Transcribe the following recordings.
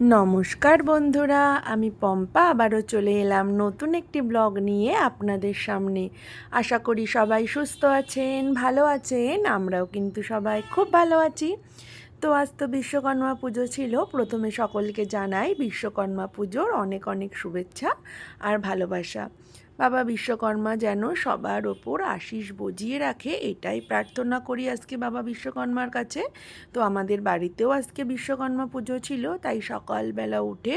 নমস্কার বন্ধুরা, আমি পম্পা। আবারও চলে এলাম নতুন একটি ব্লগ নিয়ে আপনাদের সামনে। আশা করি সবাই সুস্থ আছেন, ভালো আছেন, আমরাও কিন্তু সবাই খুব ভালো আছি। তো আজ তো বিশ্বকর্মা পুজো ছিল, প্রথমে সকলকে জানাই বিশ্বকর্মা পুজোর অনেক অনেক শুভেচ্ছা আর ভালোবাসা। বাবা বিশ্বকর্মা যেন সবার ওপর আশিস বজিয়ে রাখে, এটাই প্রার্থনা করি আজকে বাবা বিশ্বকর্মার কাছে। তো আমাদের বাড়িতেও আজকে বিশ্বকর্মা পুজো ছিল, তাই সকালবেলা উঠে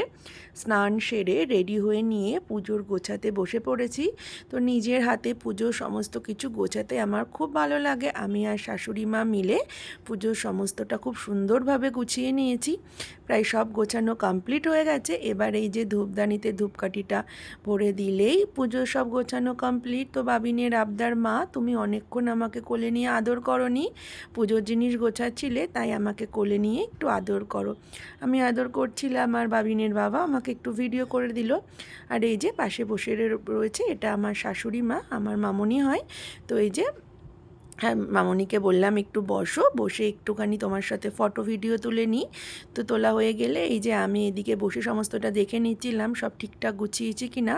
স্নান সেরে রেডি হয়ে নিয়ে পুজোর গোছাতে বসে পড়েছি। তো নিজের হাতে পুজো সমস্ত কিছু গোছাতে আমার খুব ভালো লাগে। আমি আর শাশুড়ি মা মিলে পুজোর সমস্তটা খুব সুন্দরভাবে গুছিয়ে নিয়েছি। প্রায় সব গোছানো কমপ্লিট হয়ে গেছে। এবার এই যে ধূপদানিতে ধূপকাঠিটা ভরে দিলেই পুজো সব গোছানো কমপ্লিট তো বাবিনের আবদার মা, তুমি অনেকক্ষণ আমাকে কোলে নিয়ে আদর করনি। পুজোর জিনিস গোছাচ্ছিলে, তাই আমাকে কোলে নিয়ে একটু আদর করো। আমি আদর করছিলাম, আর বাবিনের বাবা আমাকে একটু ভিডিও করে দিল। আর এই যে পাশে বসে রয়েছে, এটা আমার শাশুড়ি মা, আমার মামনি হয়। তো এই যে হ্যাঁ মামনিকে বললাম, একটু বসো, বসে একটুখানি তোমার সাথে ফটো ভিডিও তুলে নিই। তো তোলা হয়ে গেলে এই যে আমি এদিকে বসে সমস্তটা দেখে নিচ্ছিলাম, সব ঠিকঠাক গুছিয়েছি কি না,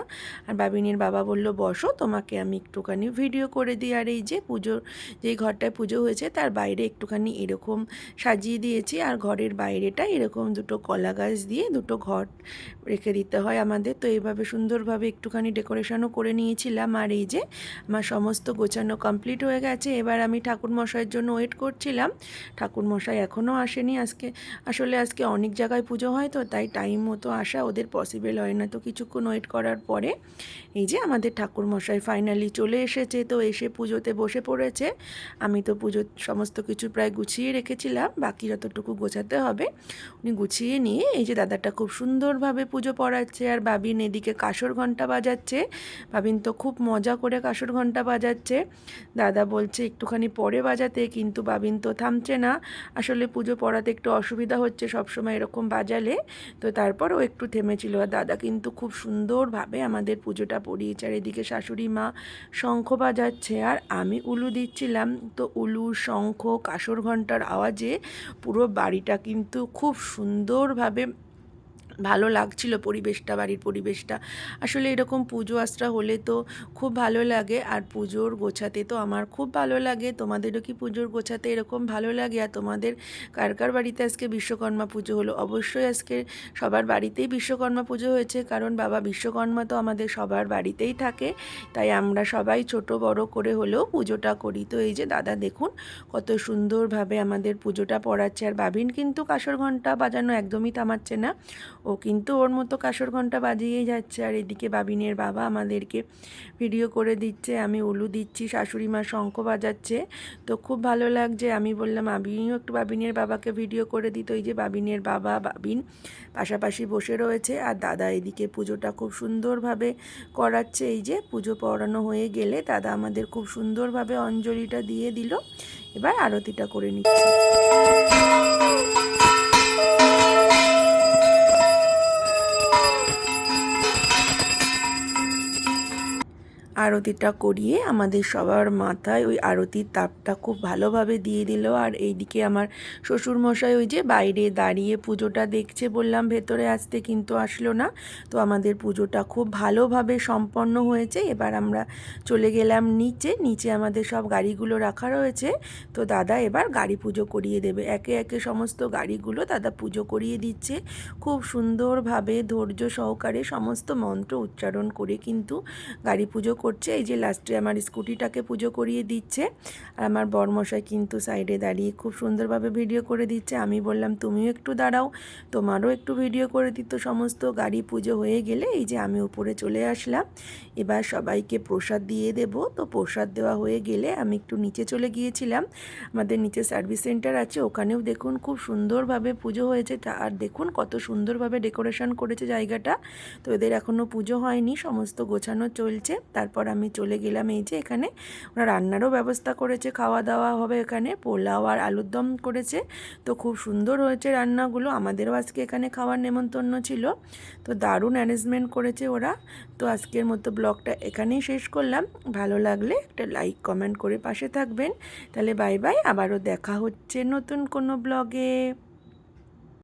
আর বাবিনীর বাবা বলল, বসো, তোমাকে আমি একটুখানি ভিডিও করে দিই। আর এই যে পুজোর যেই ঘরটায় পুজো হয়েছে, তার বাইরে একটুখানি এরকম সাজিয়ে দিয়েছি, আর ঘরের বাইরেটা এরকম দুটো কলা গাছ দিয়ে দুটো ঘর রেখে দিতে হয় আমাদের। তো এইভাবে সুন্দরভাবে একটুখানি ডেকোরেশনও করে নিয়েছিলাম, আর এই যে আমার সমস্ত গোছানো কমপ্লিট হয়ে গেছে। এবার এবার আমি ঠাকুরমশাইয়ের জন্য ওয়েট করছিলাম। ঠাকুরমশাই এখনও আসেনি আজকে। আসলে আজকে অনেক জায়গায় পুজো হয় তো, তাই টাইম মতো আসা ওদের পসিবল হয় না তো কিছুক্ষণ ওয়েট করার পরে এই যে আমাদের ঠাকুরমশাই ফাইনালি চলে এসেছে তো এসে পুজোতে বসে পড়েছে। আমি তো পুজোর সমস্ত কিছু প্রায় গুছিয়ে রেখেছিলাম, বাকি যতটুকু গোছাতে হবে উনি গুছিয়ে নিয়ে এই যে দাদাটা খুব সুন্দরভাবে পুজো পড়াচ্ছে আর বাবিন এদিকে কাসর ঘণ্টা বাজাচ্ছে। বাবিন তো খুব মজা করে কাসর ঘণ্টা বাজাচ্ছে। দাদা বলছে একটুখানি পরে বাজাতে, কিন্তু বাবিন তো থামছে না। আসলে পুজো পড়াতে একটু অসুবিধা হচ্ছে সবসময় এরকম বাজালে। তো তারপরও একটু থেমেছিল। আর দাদা কিন্তু খুব সুন্দরভাবে আমাদের পুজোটা পড়িয়েছে। আর এদিকে শাশুড়ি মা শঙ্খ বাজাচ্ছে। আর আমি উলু দিচ্ছিলাম। তো উলু শঙ্খ, কাসর ঘণ্টার আওয়াজে পুরো বাড়িটা কিন্তু খুব সুন্দরভাবে ভালো লাগছিল পরিবেশটা, বাড়ির পরিবেশটা। আসলে এরকম পুজো আশ্রা হলে তো খুব ভালো লাগে, আর পুজোর গোছাতে তো আমার খুব ভালো লাগে। তোমাদেরও কি পুজোর গোছাতে এরকম ভালো লাগে? আর তোমাদের কার কার বাড়িতে আজকে বিশ্বকর্মা পুজো হলো? অবশ্যই আজকে সবার বাড়িতেই বিশ্বকর্মা পুজো হয়েছে, কারণ বাবা বিশ্বকর্মা তো আমাদের সবার বাড়িতেই থাকে। তাই আমরা সবাই ছোট বড় করে হলেও পুজোটা করি। তো এই যে দাদা দেখুন, কত সুন্দরভাবে আমাদের পুজোটা পড়াচ্ছে। আর বাবিন কিন্তু কাসর ঘণ্টা বাজানো একদমই থামাচ্ছে না। ও কিন্তু ওর মতো কাসর ঘণ্টা বাজিয়েই যাচ্ছে। আর এদিকে বাবিনের বাবা আমাদেরকে ভিডিও করে দিচ্ছে, আমি উলু দিচ্ছি, শাশুড়ি মা শঙ্খ বাজাচ্ছে। তো খুব ভালো লাগছে, আমি বললাম, আমিও একটু বাবিনের বাবাকে ভিডিও করে দিত এই যে বাবিনের বাবা, বাবিন পাশাপাশি বসে রয়েছে। আর দাদা এদিকে পুজোটা খুব সুন্দরভাবে করাচ্ছে। এই যে পুজো পড়ানো হয়ে গেলে দাদা আমাদের খুব সুন্দরভাবে অঞ্জলিটা দিয়ে দিল। এবার আরতিটা করে নিচ্ছে। আরতিটা করিয়ে আমাদের সবার মাথায় ওই আরতির তাপটা খুব ভালোভাবে দিয়ে দিল। আর এইদিকে আমার শ্বশুরমশাই ওই যে বাইরে দাঁড়িয়ে পুজোটা দেখছে বললাম ভেতরে আসতে, কিন্তু আসলো না। তো আমাদের পুজোটা খুব ভালোভাবে সম্পন্ন হয়েছে। এবার আমরা চলে গেলাম নিচে। নিচে আমাদের সব গাড়িগুলো রাখা রয়েছে। তো দাদা এবার গাড়ি পুজো করিয়ে দেবে। একে একে সমস্ত গাড়িগুলো দাদা পুজো করিয়ে দিচ্ছে। খুব সুন্দরভাবে ধৈর্য সহকারে সমস্ত মন্ত্র উচ্চারণ করে কিন্তু গাড়ি পুজো করছে, এই যে লাস্টে আমার স্কুটিটাকে পুজো করিয়ে দিচ্ছে। আর আমার বরমশাই কিন্তু সাইডে দাঁড়িয়ে খুব সুন্দরভাবে ভিডিও করে দিচ্ছে। আমি বললাম, তুমিও একটু দাঁড়াও, তোমারও একটু ভিডিও করে দিত সমস্ত গাড়ি পুজো হয়ে গেলে, এই যে আমি উপরে চলে আসলাম। এবার সবাইকে প্রসাদ দিয়ে দেব। তো প্রসাদ দেওয়া হয়ে গেলে আমি একটু নিচে চলে গিয়েছিলাম। আমাদের নিচে সার্ভিস সেন্টার আছে, ওখানেও দেখুন খুব সুন্দরভাবে পুজো হয়েছে। আর দেখুন কত সুন্দরভাবে ডেকোরেশন করেছে জায়গাটা। তো এদের এখনও পুজো হয়নি, সমস্ত গোছানো চলছে। তারপর তারপর আমি চলে গেলাম এই যে এখানে। ওরা রান্নারও ব্যবস্থা করেছে খাওয়া দাওয়া হবে এখানে, পোলাও আর আলুর দম করেছে। তো খুব সুন্দর হয়েছে রান্নাগুলো, আমাদেরও আজকে এখানে খাওয়ার নেমন্তন্ন ছিল। তো দারুণ অ্যারেঞ্জমেন্ট করেছে ওরা। তো আজকের মতো ব্লগটা এখানেই শেষ করলাম। ভালো লাগলে একটা লাইক কমেন্ট করে পাশে থাকবেন। তাহলে বাই বাই আবারও দেখা হচ্ছে নতুন কোনো ব্লগে।